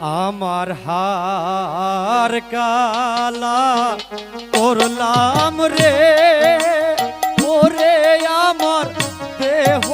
আমার হার কালা করলাম রে ওরে আমার দেহ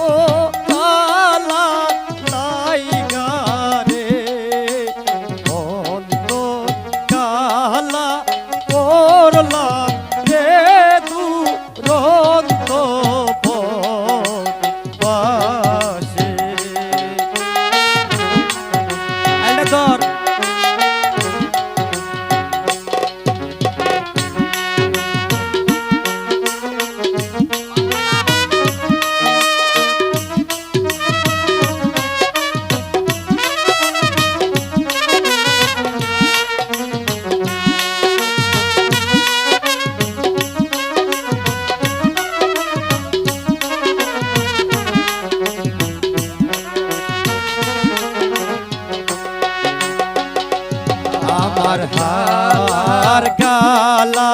আমার হার কালা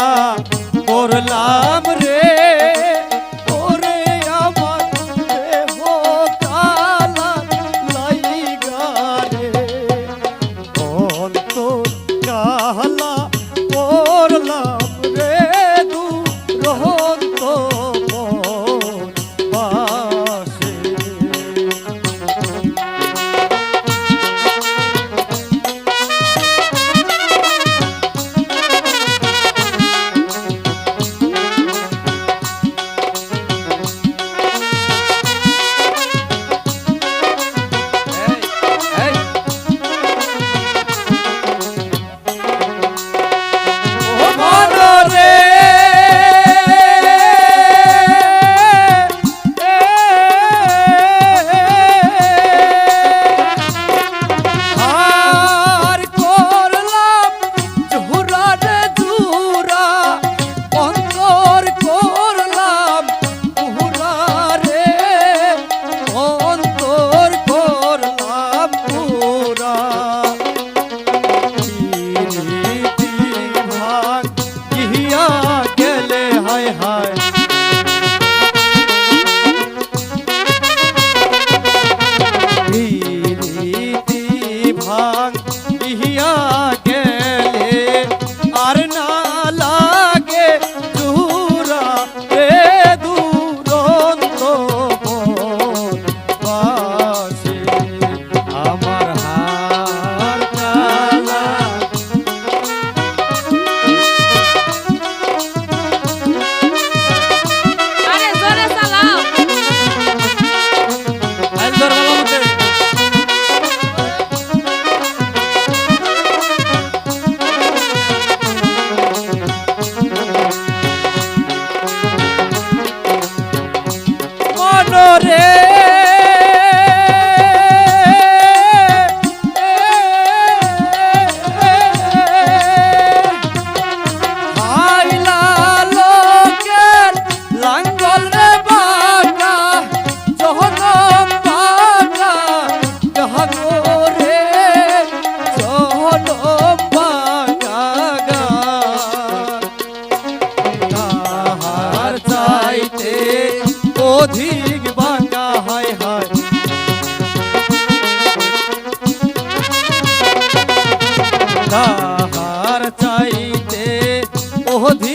করলাম অধিক ভাঙা হায় হায়। তাহার চাইতে অধিক